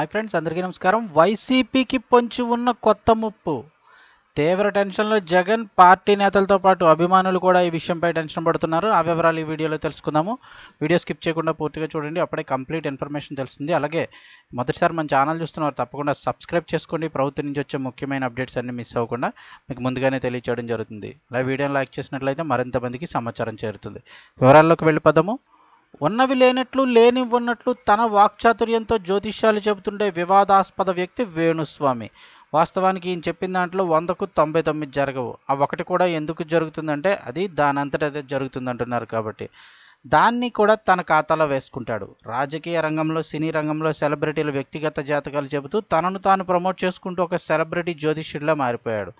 Hi friends అందరికీ నమస్కారం. వైసీపీకి పొంచి ఉన్న కొత్త ముప్పు. తీవ్ర టెన్షన్లో జగన్ పార్టీ నేతలతో పాటు అభిమానులు కూడా ఈ విషయంపై టెన్షన్ పడుతున్నారు. ఆ వివరాలు ఈ వీడియోలో తెలుసుకుందాము. వీడియో స్కిప్ చేయకుండా పూర్తిగా చూడండి. అప్పుడే కంప్లీట్ ఇన్ఫర్మేషన్ తెలుస్తుంది అలాగే మొదటిసారి మన ఛానల్ చూస్తున్నారు తప్పకుండా సబ్స్క్రైబ్ చేసుకోండి. ప్రభుత్వం నుంచి వచ్చే ముఖ్యమైన అప్డేట్స్ అన్ని మిస్ అవ్వకుండా మీకు ముందుగానే తెలియచేయడం జరుగుతుంది. ఇలా వీడియోని లైక్ చేసినట్లయితే మరింత మందికి సమాచారం చేరుతుంది. వివరాల్లోకి వెళ్ళిపోదాము. ఉన్నవి లేనట్లు లేని ఉన్నట్లు తన వాక్చాతుర్యంతో జ్యోతిష్యాలు చెబుతుండే వివాదాస్పద వ్యక్తి వేణుస్వామి. వాస్తవానికి ఈయన చెప్పిన దాంట్లో వందకు తొంభై తొమ్మిది జరగవు. ఆ ఒకటి కూడా ఎందుకు జరుగుతుందంటే అది దానంతట అదే జరుగుతుంది అంటున్నారు కాబట్టి. దాన్ని కూడా తన ఖాతాలో వేసుకుంటాడు. రాజకీయ రంగంలో సినీ రంగంలో సెలబ్రిటీల వ్యక్తిగత జాతకాలు చెబుతూ తనను తాను ప్రమోట్ చేసుకుంటూ ఒక సెలబ్రిటీ జ్యోతిష్యుడిలా మారిపోయాడు.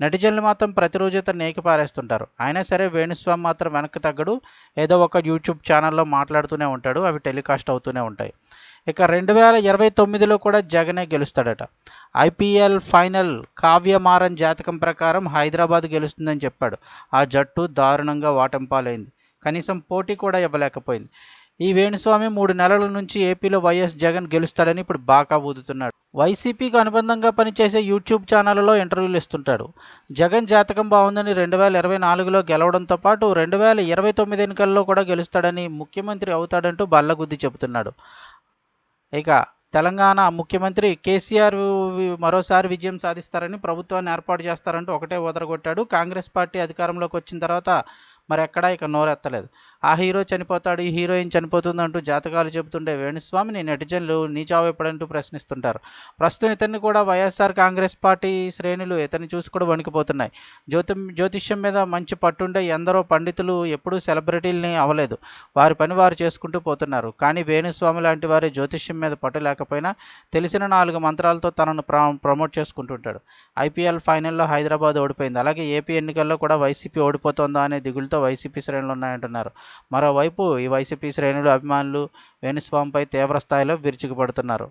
నటిజనులు మాత్రం ప్రతిరోజు ఇతను నేకి పారేస్తుంటారు. అయినా సరే వేణుస్వామి మాత్రం వెనక్కి తగ్గడు. ఏదో ఒక యూట్యూబ్ ఛానల్లో మాట్లాడుతూనే ఉంటాడు. అవి టెలికాస్ట్ అవుతూనే ఉంటాయి. ఇక రెండు వేల ఇరవై తొమ్మిదిలో కూడా జగనే గెలుస్తాడట. ఐపీఎల్ ఫైనల్ కావ్యమారన్ జాతకం ప్రకారం హైదరాబాద్ గెలుస్తుందని చెప్పాడు. ఆ జట్టు దారుణంగా వాటంపాలైంది. కనీసం పోటీ కూడా ఇవ్వలేకపోయింది. ఈ వేణుస్వామి మూడు నెలల నుంచి ఏపీలో వైఎస్ జగన్ గెలుస్తాడని ఇప్పుడు బాగా ఊదుతున్నాడు. వైసీపీకి అనుబంధంగా పనిచేసే యూట్యూబ్ ఛానళ్ళలో ఇంటర్వ్యూలు ఇస్తుంటాడు. జగన్ జాతకం బాగుందని రెండు వేల ఇరవై నాలుగులో గెలవడంతో పాటు రెండు వేల ఇరవై తొమ్మిది ఎన్నికల్లో కూడా గెలుస్తాడని ముఖ్యమంత్రి అవుతాడంటూ బల్లగుద్ది చెబుతున్నాడు. ఇక తెలంగాణ ముఖ్యమంత్రి కేసీఆర్ మరోసారి విజయం సాధిస్తారని ప్రభుత్వాన్ని ఏర్పాటు చేస్తారంటూ ఒకటే ఓదరగొట్టాడు. కాంగ్రెస్ పార్టీ అధికారంలోకి వచ్చిన తర్వాత మరి ఎక్కడా ఇక నోరెత్తలేదు. ఆ హీరో చనిపోతాడు ఈ హీరోయిన్ చనిపోతుంది అంటూ జాతకాలు చెబుతుండే వేణుస్వామిని నెటిజన్లు నీచావు ఎప్పుడంటూ ప్రశ్నిస్తుంటారు. ప్రస్తుతం ఇతన్ని కూడా వైఎస్ఆర్ కాంగ్రెస్ పార్టీ శ్రేణులు ఇతన్ని చూసి కూడా వణికిపోతున్నాయి. జ్యోతి జ్యోతిష్యం మీద మంచి పట్టుండే ఎందరో పండితులు ఎప్పుడూ సెలబ్రిటీలని అవలేదు వారి పని వారు చేసుకుంటూ పోతున్నారు. కానీ వేణుస్వామి లాంటి వారి జ్యోతిష్యం మీద పట్టు లేకపోయినా తెలిసిన నాలుగు మంత్రాలతో తనను ప్ర ప్రమోట్ చేసుకుంటుంటాడు. ఐపీఎల్ ఫైనల్లో హైదరాబాద్ ఓడిపోయింది. అలాగే ఏపీ ఎన్నికల్లో కూడా వైసీపీ ఓడిపోతుందా అనే దిగులుతో వైసీపీ శ్రేణులు ఉన్నాయంటున్నారు. మరోవైపు ఈ వైసీపీ శ్రేణులు అభిమానులు వేణుస్వామిపై తీవ్ర స్థాయిలో విరుచుకుపడుతున్నారు.